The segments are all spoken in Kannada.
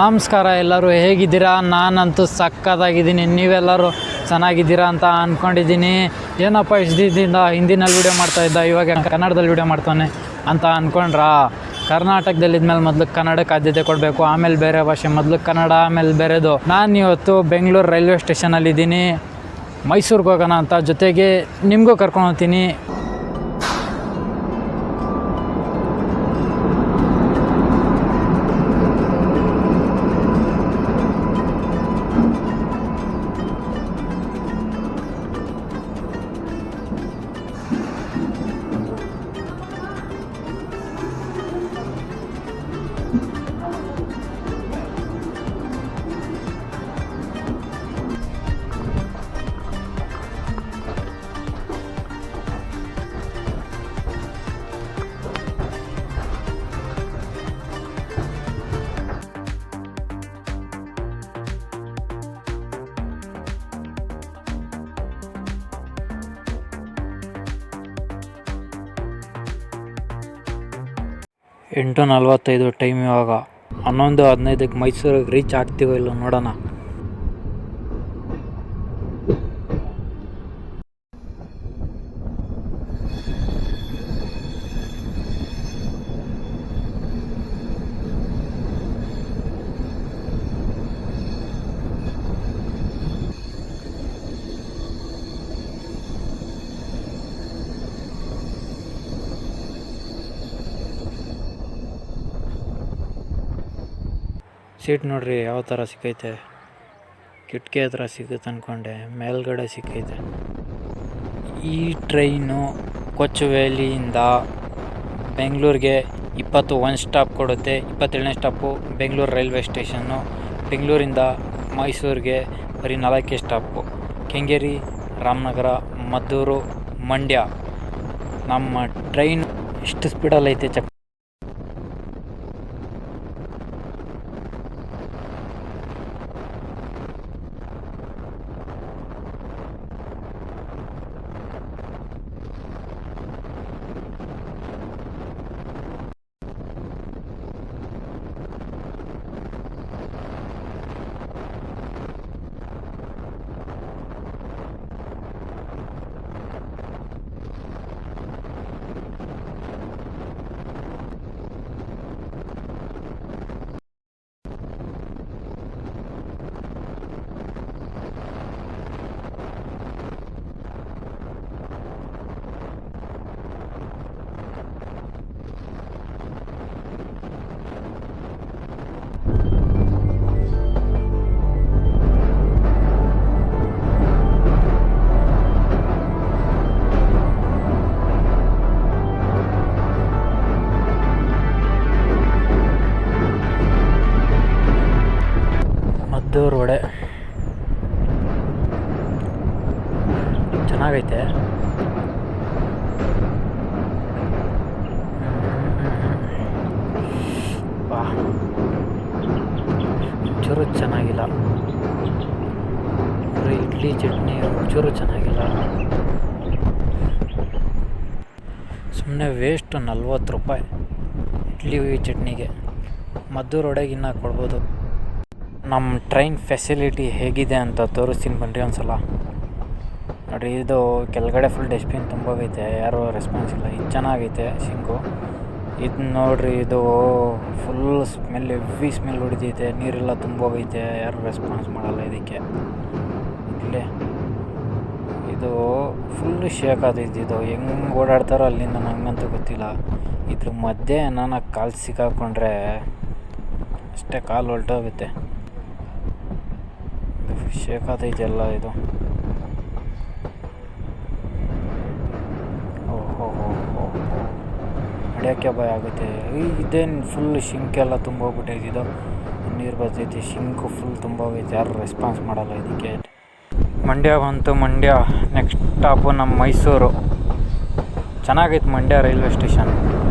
ನಮಸ್ಕಾರ ಎಲ್ಲರೂ, ಹೇಗಿದ್ದೀರಾ? ನಾನಂತೂ ಸಕ್ಕತ್ತಾಗಿದ್ದೀನಿ. ನೀವೆಲ್ಲರೂ ಚೆನ್ನಾಗಿದ್ದೀರಾ ಅಂತ ಅಂದ್ಕೊಂಡಿದ್ದೀನಿ ಏನಪ್ಪ ಇಷ್ಟು ದಿನದಿಂದ ಹಿಂದಿನಲ್ಲಿ ವೀಡಿಯೋ ಮಾಡ್ತಾ ಇದ್ದ? ಇವಾಗ ಕನ್ನಡದಲ್ಲಿ ವೀಡಿಯೋ ಮಾಡ್ತಾನೆ ಅಂತ ಅಂದ್ಕೊಂಡ್ರಾ ಕರ್ನಾಟಕದಲ್ಲಿ ಇದ್ಮೇಲೆ ಮೊದಲು ಕನ್ನಡಕ್ಕೆ ಆದ್ಯತೆ ಕೊಡಬೇಕು, ಆಮೇಲೆ ಬೇರೆ ಭಾಷೆ, ಮೊದಲು ಕನ್ನಡ, ಆಮೇಲೆ ಬೇರೆದು. ನಾನು ಇವತ್ತು ಬೆಂಗಳೂರು ರೈಲ್ವೆ ಸ್ಟೇಷನಲ್ಲಿದ್ದೀನಿ. ಮೈಸೂರಿಗೆ ಹೋಗೋಣ ಅಂತ ಜೊತೆಗೆ ನಿಮಗೂ ಕರ್ಕೊಂಡು ಹೋಗ್ತೀನಿ. ಎಂಟು ನಲವತ್ತೈದು ಟೈಮ್ ಇವಾಗ. ಹನ್ನೊಂದು ಹದಿನೈದಕ್ಕೆ ಮೈಸೂರಿಗೆ ರೀಚ್ ಆಗ್ತೀವೋ ಇಲ್ಲೋ ನೋಡೋಣ. ಸೀಟ್ ನೋಡ್ರಿ ಯಾವ ಥರ ಸಿಕ್ಕೈತೆ. ಕಿಟಕಿ ಹತ್ರ ಸಿಗುತ್ತೆ ಅಂದ್ಕೊಂಡೆ ಮೇಲ್ಗಡೆ ಸಿಕ್ಕೈತೆ. ಈ ಟ್ರೈನು ಕೊಚ್ಚುವೇಲಿಯಿಂದ ಬೆಂಗಳೂರಿಗೆ ಇಪ್ಪತ್ತು ಒನ್ ಸ್ಟಾಪ್ ಕೊಡುತ್ತೆ. ಇಪ್ಪತ್ತೇಳನೇ ಸ್ಟಾಪು ಬೆಂಗಳೂರು ರೈಲ್ವೆ ಸ್ಟೇಷನ್ನು. ಬೆಂಗಳೂರಿಂದ ಮೈಸೂರಿಗೆ ಬರೀ ನಾಲ್ಕೇ ಸ್ಟಾಪು ಕೆಂಗೇರಿ, ರಾಮನಗರ, ಮದ್ದೂರು, ಮಂಡ್ಯ. ನಮ್ಮ ಟ್ರೈನ್ ಎಷ್ಟು ಸ್ಪೀಡಲ್ಲೈತೆ ಚಕ್ ಮದ್ದೂರು ವಡೆ ಚೆನ್ನಾಗೈತೆ. ಚೂರು ಚೆನ್ನಾಗಿಲ್ಲ. ಇಡ್ಲಿ, ಚಟ್ನಿ ಚೂರು ಚೆನ್ನಾಗಿಲ್ಲ. ಸುಮ್ಮನೆ ವೇಸ್ಟ್ ನಲ್ವತ್ತು ರೂಪಾಯಿ. ಇಡ್ಲಿ, ಚಟ್ನಿಗೆ. ಮದ್ದೂರು ವಡೆಗಿನ್ನ ಕೊಡ್ಬೋದು. ನಮ್ಮ ಟ್ರೈನ್ ಫೆಸಿಲಿಟಿ ಹೇಗಿದೆ ಅಂತ ತೋರಿಸ್ತೀನಿ ಬನ್ನಿರಿ ಒಂದು ಸಲ ನೋಡಿರಿ, ಇದು ಕೆಳಗಡೆ ಫುಲ್ ಡಸ್ಟ್ಬಿನ್ ತುಂಬೋಗೈತೆ. ಯಾರೂ ರೆಸ್ಪಾನ್ಸ್ ಇಲ್ಲ. ಇದು ಚೆನ್ನಾಗೈತೆ ಸಿಂಕು. ಇದು ನೋಡ್ರಿ, ಇದು ಫುಲ್ ಸ್ಮೆಲ್ ಹೆವಿ ಸ್ಮೆಲ್ ಹೊಡಿತೈತೆ. ನೀರೆಲ್ಲ ತುಂಬೋಗೈತೆ. ಯಾರು ರೆಸ್ಪಾನ್ಸ್ ಮಾಡಲ್ಲ ಇದಕ್ಕೆ. ಇಲ್ಲೇ. ಇದು ಫುಲ್ ಶೇಕ್ ಆದೈತೆ ಇದು. ಹೆಂಗೆ ಓಡಾಡ್ತಾರೋ ಅಲ್ಲಿಂದ ನನಗಂತೂ ಗೊತ್ತಿಲ್ಲ. ಇದ್ರ ಮಧ್ಯೆ ನಾನು ಕಾಲು ಸಿಕ್ಕಾಕೊಂಡ್ರೆ ಅಷ್ಟೇ ಕಾಲು ಹೊಲ್ಟೋಗುತ್ತೆ ಶೇಕ್ ಆತೈತೆ ಎಲ್ಲ ಇದು. ಓಹೋ ಹೋ ನಡೆಯೋಕ್ಕೆ ಭಯ ಆಗುತ್ತೆ. ಇದೇನು ಫುಲ್ ಶಿಂಕೆಲ್ಲ ತುಂಬೋಗ್ಬಿಟ್ಟೈತೆ ಇದು. ನೀರು ಬರ್ತೈತಿ ಶಿಂಕು ಫುಲ್ ತುಂಬೋಗೈತೆ. ಯಾರು ರೆಸ್ಪಾನ್ಸ್ ಮಾಡಲ್ಲ ಇದಕ್ಕೆ. ಮಂಡ್ಯ ಬಂತು, ಮಂಡ್ಯ. ನೆಕ್ಸ್ಟ್ ಸ್ಟಾಪು ನಮ್ಮ ಮೈಸೂರು. ಚೆನ್ನಾಗೈತೆ Mandya railway station.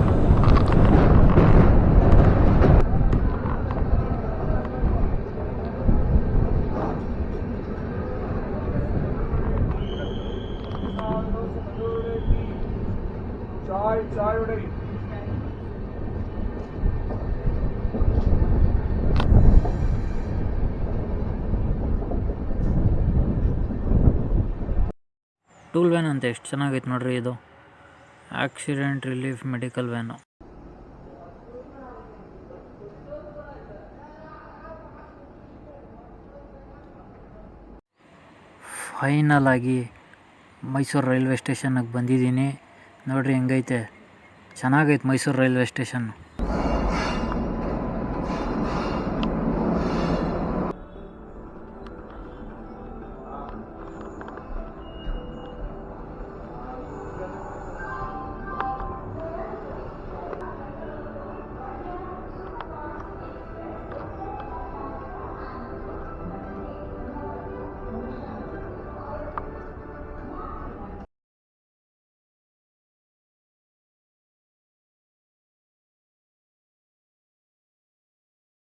Tool van ಅಂತ ಎಷ್ಟು ಚೆನ್ನಾಗೈತೆ ನೋಡ್ರಿ ಇದು. Accident relief medical van final ಆಗಿ ಮೈಸೂರು ರೈಲ್ವೆ ಸ್ಟೇಷನ್ನಿಗೆ ಬಂದಿದ್ದೀನಿ. ನೋಡ್ರಿ ಹೆಂಗೈತೆ. ಚೆನ್ನಾಗೈತೆ ಮೈಸೂರು ರೈಲ್ವೆ ಸ್ಟೇಷನ್ನು.